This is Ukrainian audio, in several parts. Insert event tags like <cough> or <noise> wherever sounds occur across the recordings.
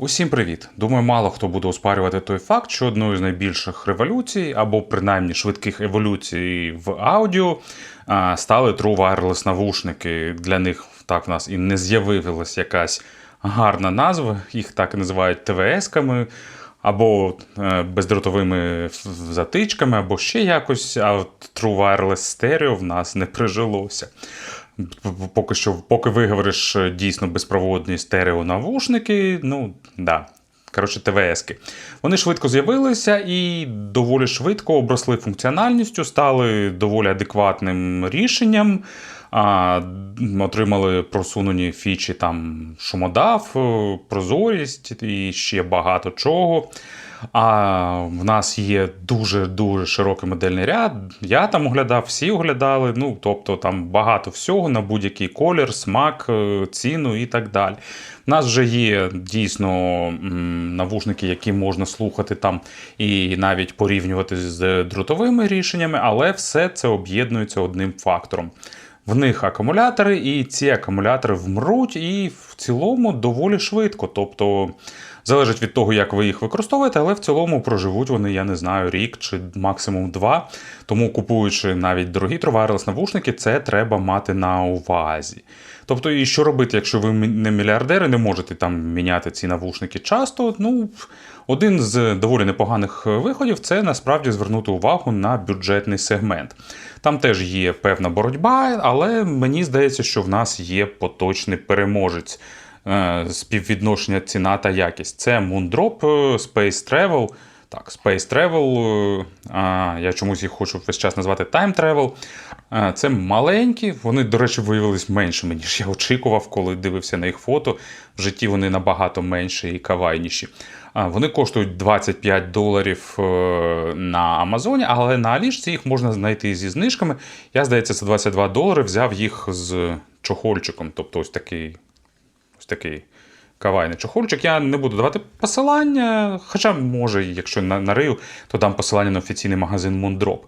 Усім привіт! Думаю, мало хто буде оспарювати той факт, що одною з найбільших революцій, або принаймні швидких еволюцій в аудіо стали True Wireless навушники. Для них так в нас і не з'явилась якась гарна назва, їх так називають ТВС-ками. Або е, бездротовими затичками, або ще якось, а от True Wireless Stereo в нас не прижилося. Поки що, поки виговориш е, дійсно безпроводні стереонавушники, ну да. Коротше, ТВСки. Вони швидко з'явилися і доволі швидко обросли функціональністю, стали доволі адекватним рішенням. А, отримали просунені фічі там шумодав, е, прозорість і ще багато чого. А в нас є дуже-дуже широкий модельний ряд. Я там оглядав, всі оглядали. Ну, тобто там багато всього на будь-який колір, смак, е, ціну і так далі. У нас вже є дійсно навушники, які можна слухати там і навіть порівнювати з дротовими рішеннями, але все це об'єднується одним фактором. В них акумулятори, і ці акумулятори вмруть, і в цілому доволі швидко. Тобто залежить від того, як ви їх використовуєте, але в цілому проживуть вони, я не знаю, рік чи максимум два. Тому купуючи навіть дорогі тровайрлес навушники, це треба мати на увазі. Тобто, і що робити, якщо ви не мільярдери, не можете там міняти ці навушники часто. Ну, один з доволі непоганих виходів це насправді звернути увагу на бюджетний сегмент. Там теж є певна боротьба, але мені здається, що в нас є поточний переможець е, співвідношення ціна та якість. Це Moondrop, е, Space Travel. Так, Space Travel, е, а, я чомусь їх хочу весь час назвати Time Travel. Е, Це маленькі, вони, до речі, виявились меншими, ніж я очікував, коли дивився на їх фото. В житті вони набагато менші і кавайніші. Вони коштують 25 доларів е, на Амазоні, але на Алішці їх можна знайти зі знижками. Я, здається, за 22 долари взяв їх з чохольчиком. Тобто ось такий ось такий кавайний чохольчик. Я не буду давати посилання, хоча, може, якщо на- нарию, то дам посилання на офіційний магазин Moondrop.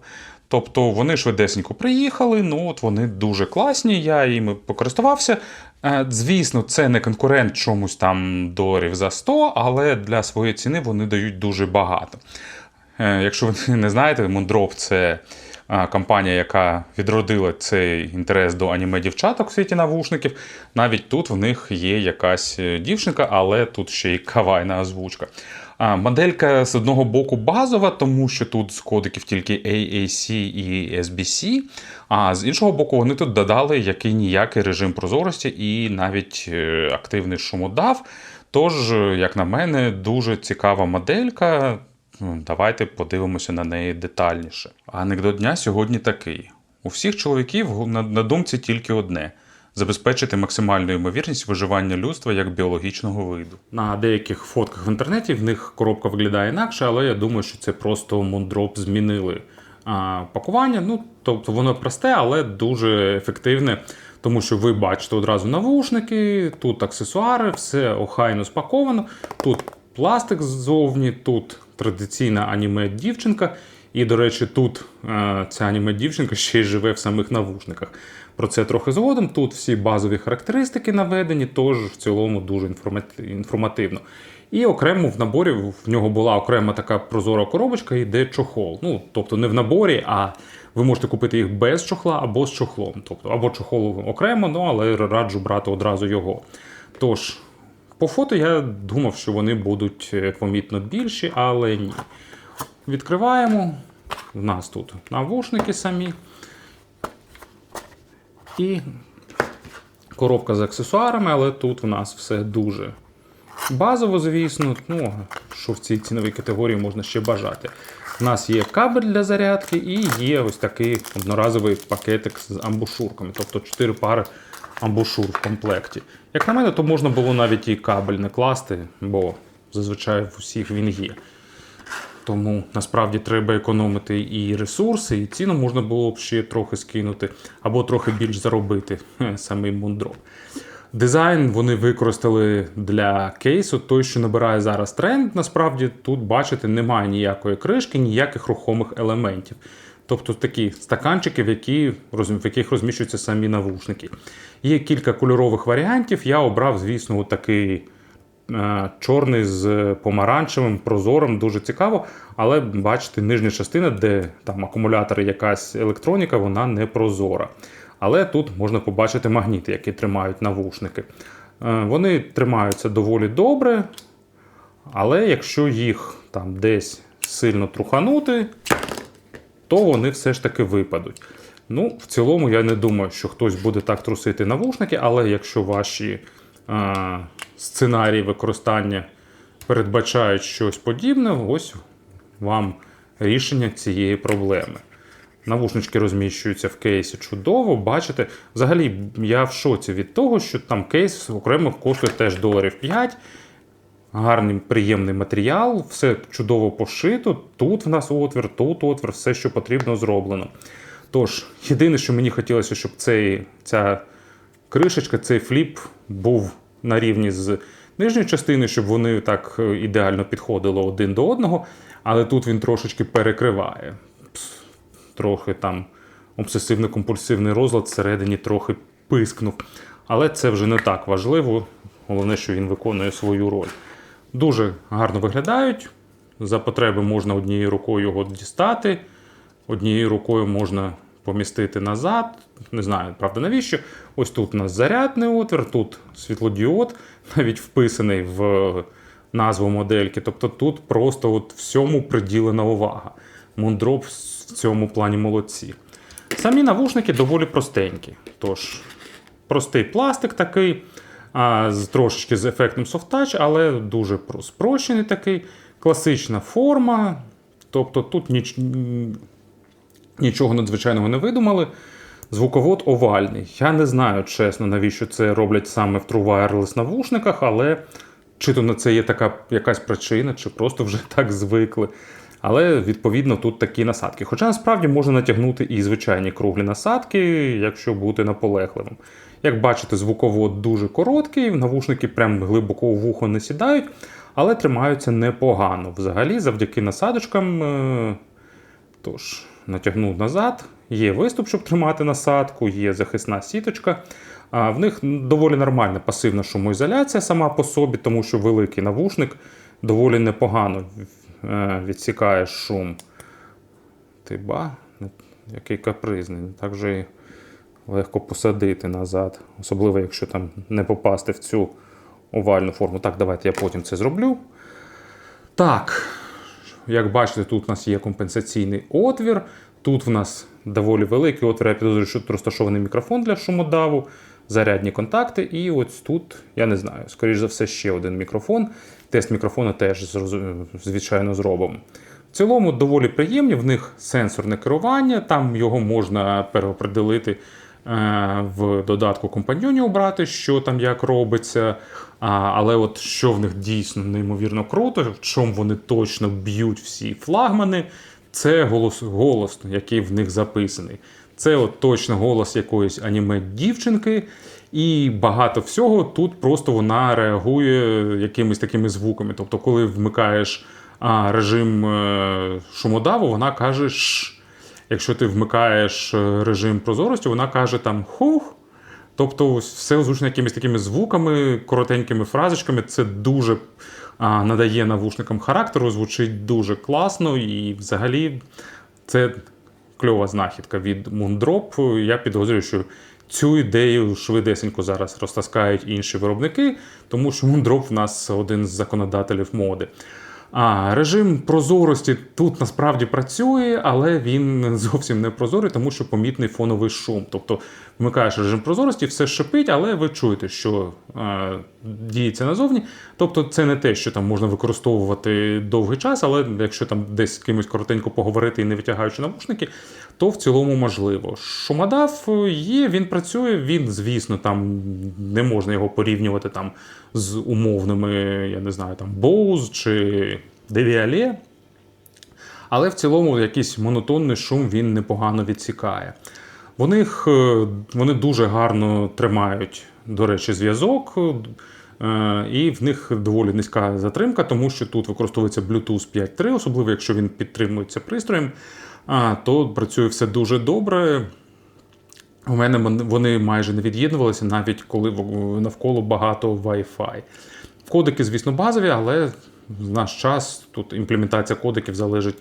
Тобто вони швидесенько приїхали, ну от вони дуже класні, я їми покористувався. Е, Звісно, це не конкурент чомусь там доларів за 100, але для своєї ціни вони дають дуже багато. Е, Якщо ви <laughs> не знаєте, Moondrop – це компанія, яка відродила цей інтерес до аніме дівчаток в світі навушників. Навіть тут в них є якась е, дівчинка, але тут ще й кавайна озвучка. Моделька з одного боку базова, тому що тут з кодиків тільки AAC і SBC, а з іншого боку, вони тут додали який ніякий режим прозорості і навіть е, активний шумодав. Тож, е, як на мене, дуже цікава моделька. Ну, Давайте подивимося на неї детальніше. Анекдот дня сьогодні такий: у всіх чоловіків на, думці тільки одне: забезпечити максимальну ймовірність виживання людства як біологічного виду. На деяких фотках в інтернеті в них коробка виглядає інакше, але я думаю, що це просто Moondrop змінили а, пакування. Ну, тобто воно просте, але дуже ефективне. Тому що ви бачите одразу навушники, тут аксесуари, все охайно спаковано. Тут пластик ззовні, тут традиційна аніме дівчинка. І, до речі, тут е, ця аніме дівчинка ще й живе в самих навушниках. Про це трохи згодом. Тут всі базові характеристики наведені, тож в цілому дуже інформативно. І окремо в наборі в нього була окрема така прозора коробочка, і де чохол. Ну, тобто не в наборі, а ви можете купити їх без чохла або з чохлом. Тобто, або чохол окремо, ну але раджу брати одразу його. Тож, по фото я думав, що вони будуть е, помітно більші, але ні. Відкриваємо. У нас тут навушники самі. І коробка з аксесуарами, але тут у нас все дуже базово, звісно. Ну, що в цій ціновій категорії можна ще бажати. У нас є кабель для зарядки і є ось такий одноразовий пакетик з амбушурками, тобто 4 пари амбушур в комплекті. Як на мене, то можна було навіть і кабель не класти, бо зазвичай в усіх він є. Тому насправді треба економити і ресурси, і ціну можна було б ще трохи скинути, або трохи більш заробити самий Moondrop. Дизайн вони використали для кейсу, той, що набирає зараз тренд. Насправді тут, бачите, немає ніякої кришки, ніяких рухомих елементів. Тобто такі стаканчики, в, які, в яких розміщуються самі навушники. Є кілька кольорових варіантів. Я обрав, звісно, такий е, чорний з помаранчевим, прозорим, дуже цікаво. Але бачите, нижня частина, де там акумулятор якась електроніка, вона не прозора. Але тут можна побачити магніти, які тримають навушники. Е, Вони тримаються доволі добре, але якщо їх там десь сильно труханути, то вони все ж таки випадуть. Ну, в цілому, я не думаю, що хтось буде так трусити навушники, але якщо ваші а, сценарії використання передбачають щось подібне, ось вам рішення цієї проблеми. Навушнички розміщуються в кейсі чудово. Бачите, взагалі я в шоці від того, що там кейс окремо коштує теж доларів 5. Гарний, приємний матеріал, все чудово пошито. Тут в нас отвір, тут отвір, все, що потрібно, зроблено. Тож, єдине, що мені хотілося, щоб цей, ця кришечка, цей фліп був на рівні з нижньою частиною, щоб вони так е, ідеально підходили один до одного. Але тут він трошечки перекриває. Трохи там обсесивно-компульсивний розлад всередині трохи пискнув. Але це вже не так важливо. Головне, що він виконує свою роль. Дуже гарно виглядають. За потреби можна однією рукою його дістати, однією рукою можна помістити назад. Не знаю, правда, навіщо. Ось тут у нас зарядний отвір, тут світлодіод, <laughs> навіть вписаний в назву модельки. Тобто тут просто от всьому приділена увага. Мундроп в цьому плані молодці. Самі навушники доволі простенькі. Тож, простий пластик такий, а, з трошечки з ефектом софтач, але дуже спрощений такий, класична форма. Тобто тут ніч... нічого надзвичайного не видумали. Звуковод овальний. Я не знаю, чесно, навіщо це роблять саме в True Wireless навушниках, але чи то на це є така якась причина, чи просто вже <laughs> так звикли. Але відповідно тут такі насадки. Хоча насправді можна натягнути і звичайні круглі насадки, якщо бути наполегливим. Як бачите, звуковод дуже короткий, навушники прям глибоко у вухо не сідають, але тримаються непогано. Взагалі, завдяки насадочкам. е, Тож, натягнув назад. Є виступ, щоб тримати насадку, є захисна сіточка. В них доволі нормальна пасивна шумоізоляція сама по собі, тому що великий навушник доволі непогано відсікає шум. Ти ба, який капризний. Не Так же і легко посадити назад, особливо, якщо там не попасти в цю овальну форму. Так, давайте я потім це зроблю. Так, як бачите, тут у нас є компенсаційний отвір. Тут в нас доволі великий отвір. Я підозрюю, що тут розташований мікрофон для шумодаву, зарядні контакти. І ось тут, я не знаю, скоріш за все, ще один мікрофон. Тест мікрофона теж, звичайно, зробимо. В цілому доволі приємні, в них сенсорне керування, там його можна переопределити е, в додатку компаньйоні обрати, що там як робиться. Але от що в них дійсно неймовірно круто, в чому вони точно б'ють всі флагмани, це голос, голос, який в них записаний. Це от точно голос якоїсь аніме дівчинки, і багато всього тут просто вона реагує якимись такими звуками. Тобто, коли вмикаєш а, режим е, шумодаву, вона каже «ш». Якщо ти вмикаєш е, режим прозорості, вона каже там хух. Тобто все озвучено якимись такими звуками, коротенькими фразочками. Це дуже а, надає навушникам характеру, звучить дуже класно і взагалі це кльова знахідка від Moondrop. Я підозрюю, що цю ідею швидесенько зараз розтаскають інші виробники, тому що Moondrop в нас один з законодателів моди. А режим прозорості тут насправді працює, але він зовсім не прозорий, тому що помітний фоновий шум. Тобто вмикаєш режим прозорості, все шипить, але ви чуєте, що е, діється назовні. Тобто, це не те, що там можна використовувати довгий час, але якщо там десь з кимось коротенько поговорити і не витягаючи навушники, то в цілому можливо. Шумодав є, він працює. Він, звісно, там не можна його порівнювати там з умовними, я не знаю, там Bose чи Devialet. Але в цілому якийсь монотонний шум він непогано відсікає. В них, е, вони дуже гарно тримають, до речі, зв'язок. е, І в них доволі низька затримка, тому що тут використовується Bluetooth 5.3, особливо якщо він підтримується пристроєм, то працює все дуже добре. У мене вони майже не від'єднувалися, навіть коли навколо багато Wi-Fi. Кодики, звісно, базові, але в наш час тут імплементація кодиків залежить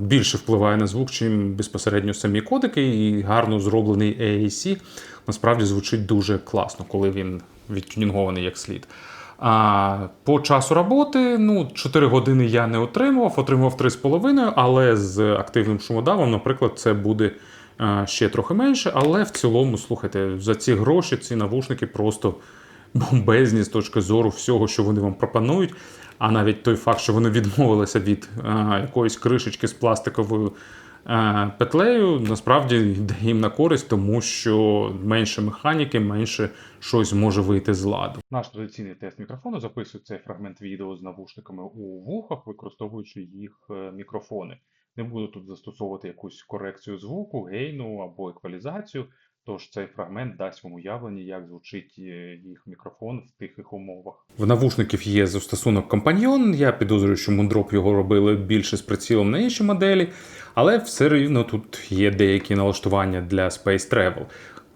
більше впливає на звук, чим безпосередньо самі кодики, і гарно зроблений AAC насправді звучить дуже класно, коли він відтюнінгований як слід. А по часу роботи, ну, 4 години я не отримував, отримував 3,5, але з активним шумодавом, наприклад, це буде ще трохи менше. Але в цілому, слухайте, за ці гроші ці навушники просто бомбезні з точки зору всього, що вони вам пропонують. А навіть той факт, що вони відмовилися від е, якоїсь кришечки з пластиковою е, петлею, насправді йде їм на користь, тому що менше механіки, менше щось може вийти з ладу. Наш традиційний тест мікрофону записує цей фрагмент відео з навушниками у вухах, використовуючи їх е, мікрофони. Не буду тут застосовувати якусь корекцію звуку, гейну або еквалізацію. Тож цей фрагмент дасть вам уявлення, як звучить е, їх мікрофон в тихих умовах. В навушників є застосунок компаньйон. Я підозрюю, що Moondrop його робили більше з прицілом на інші моделі, але все рівно тут є деякі налаштування для Space Travel.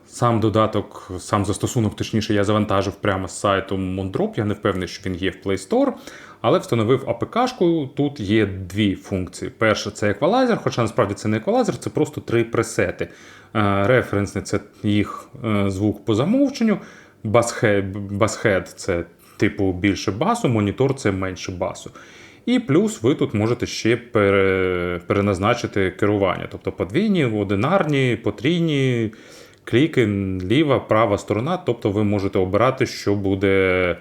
Сам додаток, сам застосунок, точніше, я завантажив прямо з сайту Moondrop. Я не впевнений, що він є в Play Store, але встановив АПК-шку. Тут є дві функції. Перша це еквалайзер, хоча насправді це не еквалайзер, це просто три пресети. Е, Референсний це їх е, звук по замовченню. Басхед це типу більше басу, монітор це менше басу. І плюс ви тут можете ще пере, переназначити керування, тобто подвійні, одинарні, потрійні кліки, ліва, права сторона. Тобто ви можете обирати, що буде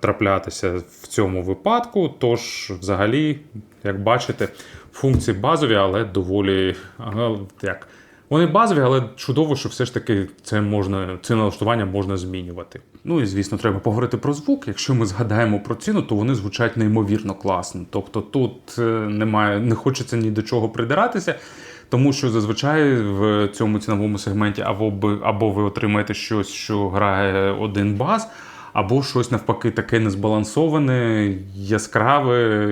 траплятися в цьому випадку. Тож, взагалі, як бачите, функції базові, але доволі як. Вони базові, але чудово, що все ж таки це можна, це налаштування можна змінювати. Ну і звісно, треба поговорити про звук. Якщо ми згадаємо про ціну, то вони звучать неймовірно класно. Тобто тут е, немає, не хочеться ні до чого придиратися. Тому що зазвичай в цьому ціновому сегменті або або ви отримаєте щось, що грає один бас, або щось навпаки таке незбалансоване, яскраве,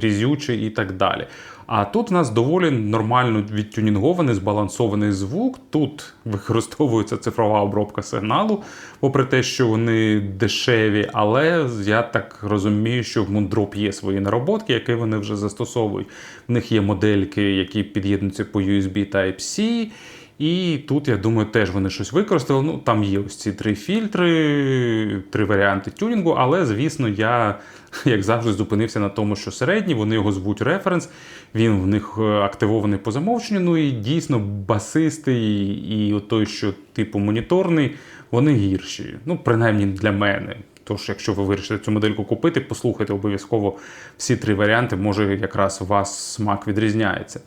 різюче і так далі. А тут в нас доволі нормально відтюнінгований, збалансований звук. Тут використовується цифрова обробка сигналу, попри те, що вони дешеві, але я так розумію, що в Moondrop є свої нароботки, які вони вже застосовують. В них є модельки, які під'єднуються по USB Type-C. І тут, я думаю, теж вони щось використали. Ну, Там є ось ці три фільтри, три варіанти тюнінгу, але, звісно, я, як завжди, зупинився на тому, що середній, вони його звуть референс, він в них е, активований по замовченню. Ну і дійсно басисти, і, і той, що типу моніторний, вони гірші. Ну, принаймні для мене. Тож, якщо ви вирішите цю модельку купити, послухайте обов'язково всі три варіанти, може якраз у вас смак відрізняється.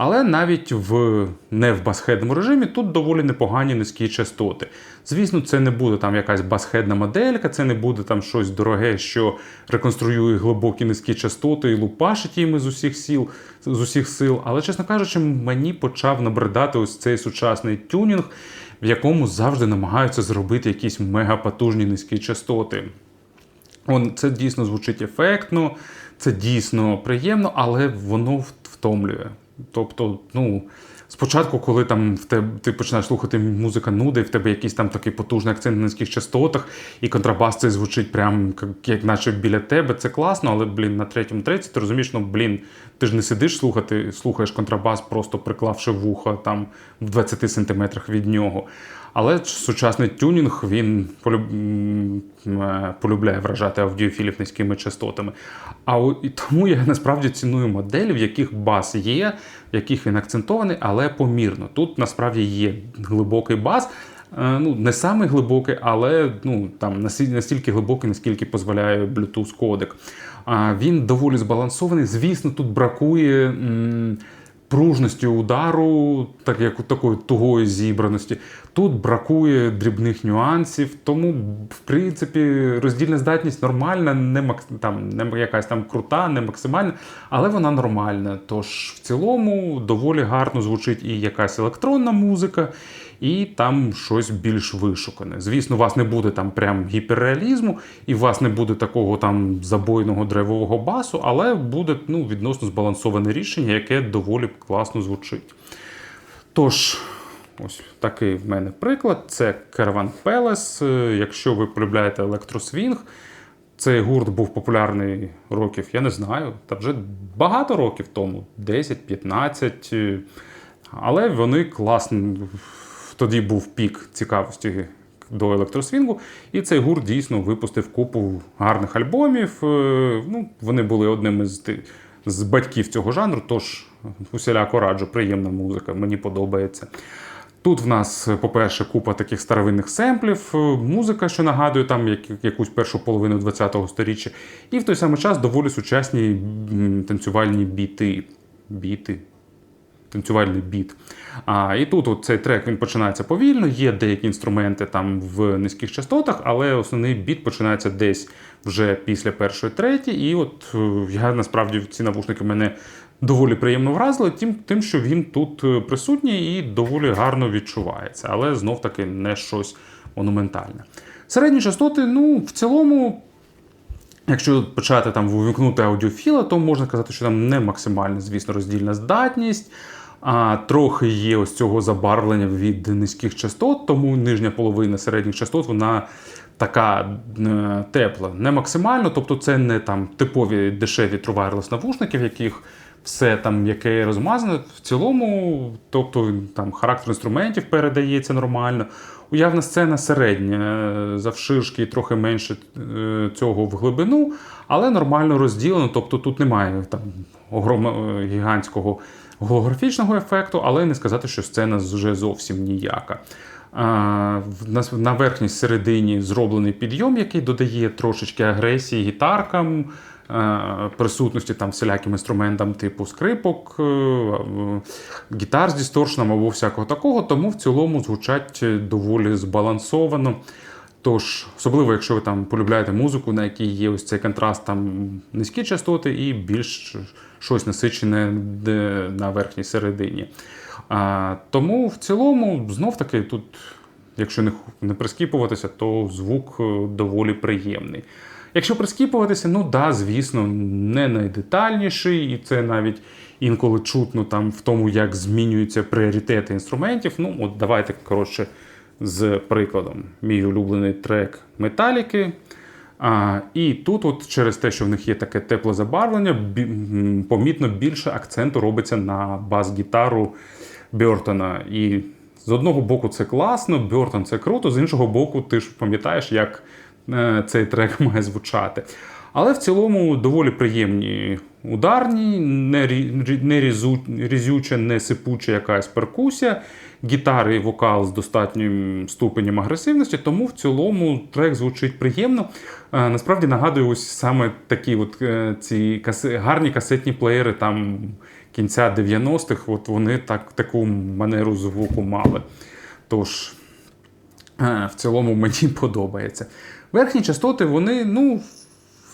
Але навіть в не в басхедному режимі тут доволі непогані низькі частоти. Звісно, це не буде там якась басхедна моделька, це не буде там щось дороге, що реконструює глибокі низькі частоти і лупашить їми з усіх сіл, з усіх сил. Але, чесно кажучи, мені почав набридати ось цей сучасний тюнінг, в якому завжди намагаються зробити якісь мегапотужні низькі частоти. Он, Це дійсно звучить ефектно, це дійсно приємно, але воно втомлює. Тобто, ну, спочатку, коли там в тебе ти починаєш слухати музика нуди, в тебе якийсь там такий потужний акцент на низьких частотах, і контрабас цей звучить прям як наче біля тебе, це класно, але, блін, на третьому треці ти розумієш, ну, блін, ти ж не сидиш слухати, слухаєш контрабас, просто приклавши вухо там в 20 сантиметрах від нього. Але сучасний тюнінг він е, полюбляє вражати аудіофілів низькими частотами. А тому я насправді ціную моделі, в яких бас є, в яких він акцентований, але помірно. Тут насправді є глибокий бас. Е, ну, Не самий глибокий, але ну, там настільки глибокий, наскільки дозволяє Bluetooth кодек. Він доволі збалансований. Звісно, тут бракує. М пружності удару, так як такої тугої зібраності. Тут бракує дрібних нюансів, тому, в принципі, роздільна здатність нормальна, не там, не якась там крута, не максимальна, але вона нормальна. Тож в цілому доволі гарно звучить і якась електронна музика і там щось більш вишукане. Звісно, у вас не буде там прям гіперреалізму, і у вас не буде такого там забойного драйвового басу, але буде ну, відносно збалансоване рішення, яке доволі класно звучить. Тож. Ось такий в мене приклад. Це Caravan Palace. Якщо ви полюбляєте електросвінг, цей гурт був популярний років, я не знаю, та вже багато років тому, 10-15. е, Але вони класно. Тоді був пік цікавості до електросвінгу, і цей гурт дійсно випустив купу гарних альбомів. Е, Ну, вони були одним із, з батьків цього жанру, тож усіляко раджу, приємна музика, мені подобається. Тут в нас, по-перше, купа таких старовинних семплів, е, музика, що нагадує там як, якусь першу половину ХХ століття, і в той самий час доволі сучасні танцювальні біти. Біти. Танцювальний біт. А, і тут от цей трек він починається повільно, є деякі інструменти там в низьких частотах, але основний біт починається десь вже після першої треті. І от е, я насправді ці навушники мене доволі приємно вразили, тим, тим, що він тут е, присутній і доволі гарно відчувається, але знов таки не щось монументальне. Середні частоти, ну, в цілому. Якщо почати там вимкнути аудіофіла, то можна казати, що там не максимальна, звісно, роздільна здатність. А трохи є ось цього забарвлення від низьких частот, тому нижня половина середніх частот вона така е, тепла, не максимально, тобто це не там типові дешеві Wireless навушники, яких все там яке розмазане. В цілому, тобто там характер інструментів передається нормально. Уявна сцена середня, е, завширшки трохи менше е, цього в глибину, але нормально розділено. Тобто тут немає там огромного гігантського голографічного ефекту, але не сказати, що сцена вже зовсім ніяка. На, верхній середині зроблений підйом, який додає трошечки агресії гітаркам, е, присутності там всіляким інструментам типу скрипок, е, е, гітар з дісторшном або всякого такого, тому в цілому звучать доволі збалансовано. Тож, особливо, якщо ви там полюбляєте музику, на якій є ось цей контраст, там низькі частоти і більш щось насичене на верхній середині. А, тому в цілому, знов таки, тут, якщо не, не прискіпуватися, то звук е, доволі приємний. Якщо прискіпуватися, ну да, звісно, не найдетальніший, і це навіть інколи чутно там в тому, як змінюються пріоритети інструментів. Ну, от давайте коротше з прикладом. Мій улюблений трек Металіки. А, і тут, от через те, що в них є таке тепле забарвлення, бі- помітно більше акценту робиться на бас-гітару Бьортона. І з одного боку це класно, Бьортон це круто, з іншого боку, ти ж пам'ятаєш, як е, цей трек <laughs> має звучати. Але в цілому доволі приємні ударні, не, різюча, не сипуча якась перкусія, гітари і вокал з достатнім ступенем агресивності, тому в цілому трек звучить приємно. Е, Насправді нагадую, ось саме такі от, е, ці гарні касетні плеєри там кінця 90-х, от вони так, таку манеру звуку мали. Тож, Е, в цілому мені <laughs> подобається. Верхні частоти, вони, ну,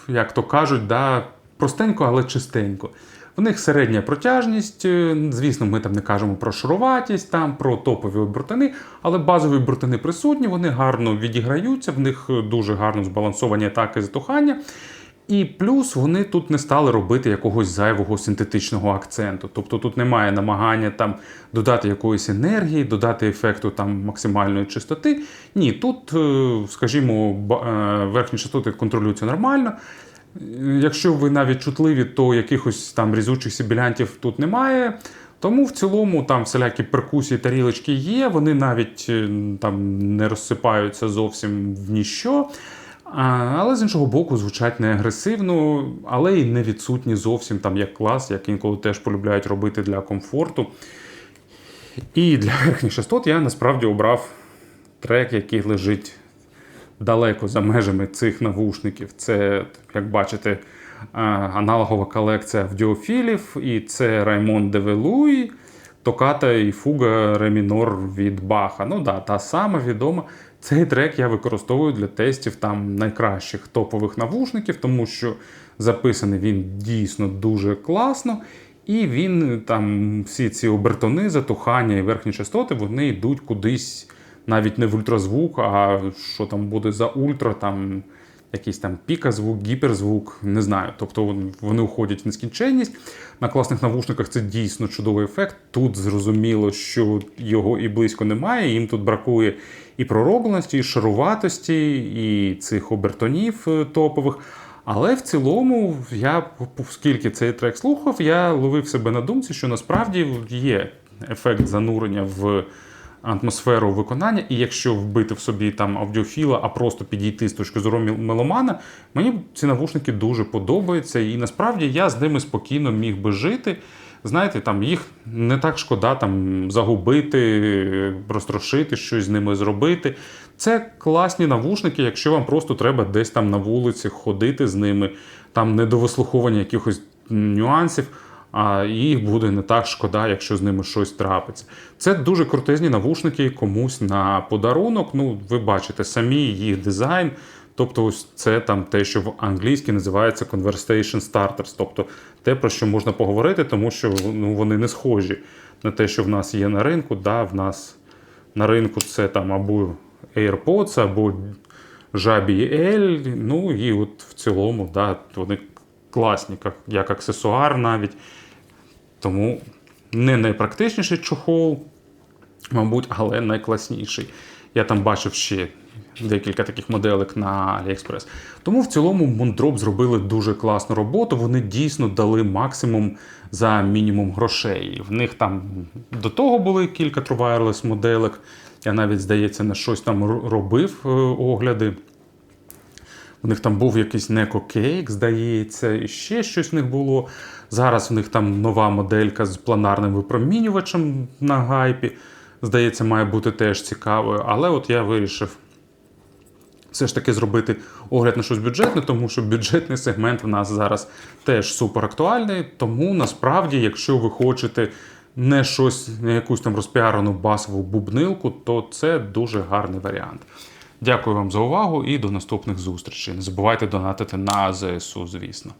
як то кажуть, да, простенько, але чистенько. В них середня протяжність. е, Звісно, ми там не кажемо про шаруватість, там, про топові обертини, але базові обертини присутні, вони гарно відіграються, в них е, дуже гарно збалансовані атаки затухання. І плюс вони тут не стали робити якогось зайвого синтетичного акценту. Тобто тут немає намагання там додати якоїсь енергії, додати ефекту там максимальної чистоти. Ні, тут, е, скажімо, верхні частоти контролюються нормально. Якщо ви навіть чутливі, то якихось там різучих сібілянтів тут немає. Тому в цілому там всілякі перкусії, тарілочки є, вони навіть е, там не розсипаються зовсім в ніщо. Але з іншого боку, звучать не агресивно, але й не відсутні зовсім там як клас, як інколи теж полюбляють робити для комфорту. І для верхніх частот я насправді обрав трек, який лежить далеко за межами цих навушників. Це, як бачите, аналогова колекція авдіофілів, і це Раймон Девелуй, Токата і Фуга Ремінор від Баха. Ну да, та сама відома. Цей трек я використовую для тестів там найкращих топових навушників, тому що записаний він дійсно дуже класно. І він там всі ці обертони, затухання і верхні частоти, вони йдуть кудись навіть не в ультразвук, а що там буде за ультра, там якийсь там піка-звук, гіперзвук, не знаю. Тобто вони уходять в нескінченність. На класних навушниках це дійсно чудовий ефект. Тут зрозуміло, що його і близько немає. Їм тут бракує і проробленості, і шаруватості, і цих обертонів е, топових. Але в цілому, я оскільки цей трек слухав, я ловив себе на думці, що насправді є ефект занурення в атмосферу виконання, і якщо вбити в собі там аудіофіла, а просто підійти з точки зору мел- меломана, мені ці навушники дуже подобаються, і насправді я з ними спокійно міг би жити. Знаєте, там їх не так шкода там загубити, розтрошити, щось з ними зробити. Це класні навушники, якщо вам просто треба десь там на вулиці ходити з ними, там не до вислуховування якихось нюансів, а їх буде не так шкода, якщо з ними щось трапиться. Це дуже крутезні навушники комусь на подарунок. Ну, ви бачите самі їх дизайн. Тобто, ось це там те, що в англійській називається conversation starters, тобто те, про що можна поговорити, тому що ну, вони не схожі на те, що в нас є на ринку. Да, в нас на ринку це там або AirPods, або JBL, ну і от в цілому, да, вони класні, як, як аксесуар навіть. Тому не найпрактичніший чохол, мабуть, але найкласніший. Я там бачив ще декілька таких моделек на AliExpress. Тому в цілому Moondrop зробили дуже класну роботу. Вони дійсно дали максимум за мінімум грошей. В них там до того були кілька True Wireless моделек. Я навіть, здається, на щось там робив е, огляди. У них там був якийсь Neko Cake, здається, і ще щось в них було. Зараз в них там нова моделька з планарним випромінювачем на гайпі. Здається, має бути теж цікавою. Але от я вирішив все ж таки зробити огляд на щось бюджетне, тому що бюджетний сегмент в нас зараз теж супер актуальний. Тому насправді, якщо ви хочете не щось, не якусь там розпіарену басову бубнилку, то це дуже гарний варіант. Дякую вам за увагу і до наступних зустрічей. Не забувайте донатити на ЗСУ, звісно.